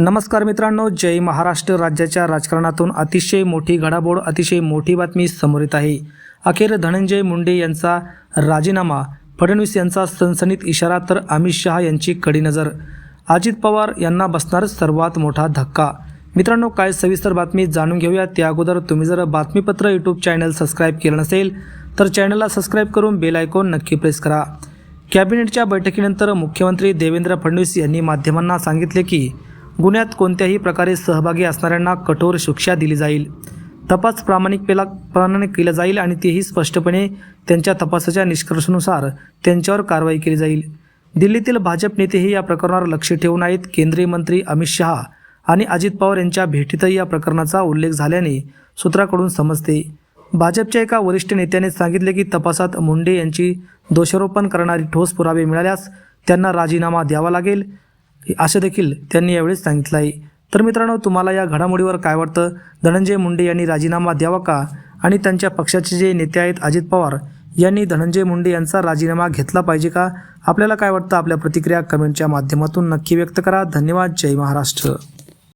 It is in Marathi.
नमस्कार मित्रांनो जय महाराष्ट्र राज्याच्या राजकारणातून अतिशय मोठी घडामोड अतिशय मोठी बातमी समोर येत आहे. अखेर धनंजय मुंडे यांचा राजीनामा फडणवीस यांचा सनसनीत इशारा तर अमित शहा यांची कडी नजर. अजित पवार यांना बसणार सर्वात मोठा धक्का. मित्रांनो काय सविस्तर बातमी जाणून घेऊया. त्या अगोदर तुम्ही जर बातमीपत्र यूट्यूब चॅनल सबस्क्राईब केलं नसेल तर चॅनलला सबस्क्राईब करून बेल आयकॉन नक्की प्रेस करा. कॅबिनेटच्या बैठकीनंतर मुख्यमंत्री देवेंद्र फडणवीस यांनी माध्यमांना सांगितले की गुन्ह्यात कोणत्याही प्रकारे सहभागी असणाऱ्यांना कठोर शिक्षा दिली जाईल. तपास प्रामाणिकपेला प्रमाणे केला जाईल आणि तेही स्पष्टपणे त्यांच्या तपासाच्या निष्कर्षानुसार त्यांच्यावर कारवाई केली जाईल. दिल्लीतील भाजप नेतेही या प्रकरणावर लक्ष ठेवून आहेत. केंद्रीय मंत्री अमित शहा आणि अजित पवार यांच्या भेटीतही या प्रकरणाचा उल्लेख झाल्याने सूत्राकडून समजते. भाजपच्या एका वरिष्ठ नेत्याने सांगितले की तपासात मुंडे यांची दोषारोपण करणारी ठोस पुरावे मिळाल्यास त्यांना राजीनामा द्यावा लागेल. असं देखील त्यांनी यावेळेस सांगितलं आहे तर मित्रांनो तुम्हाला या घडामोडीवर काय वाटतं? धनंजय मुंडे यांनी राजीनामा द्यावा का? आणि त्यांच्या पक्षाचे जे नेते आहेत अजित पवार यांनी धनंजय मुंडे यांचा राजीनामा घेतला पाहिजे का? आपल्याला काय वाटतं? आपल्या प्रतिक्रिया कमेंटच्या माध्यमातून नक्की व्यक्त करा. धन्यवाद. जय महाराष्ट्र.